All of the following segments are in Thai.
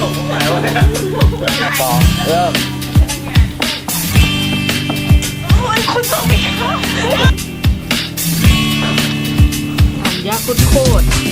ปองเริ่มโอ้ยคุณต้องมีค่ะทำยากโคตร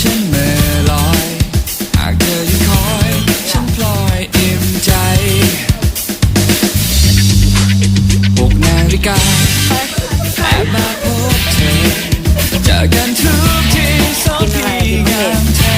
ฉันเมื่อยหากเธอยังคอยฉันพลอยอิ่มใจหกนาฬิกาแอบมาพบเธอเจอกันทุกทีสองทีงามแท้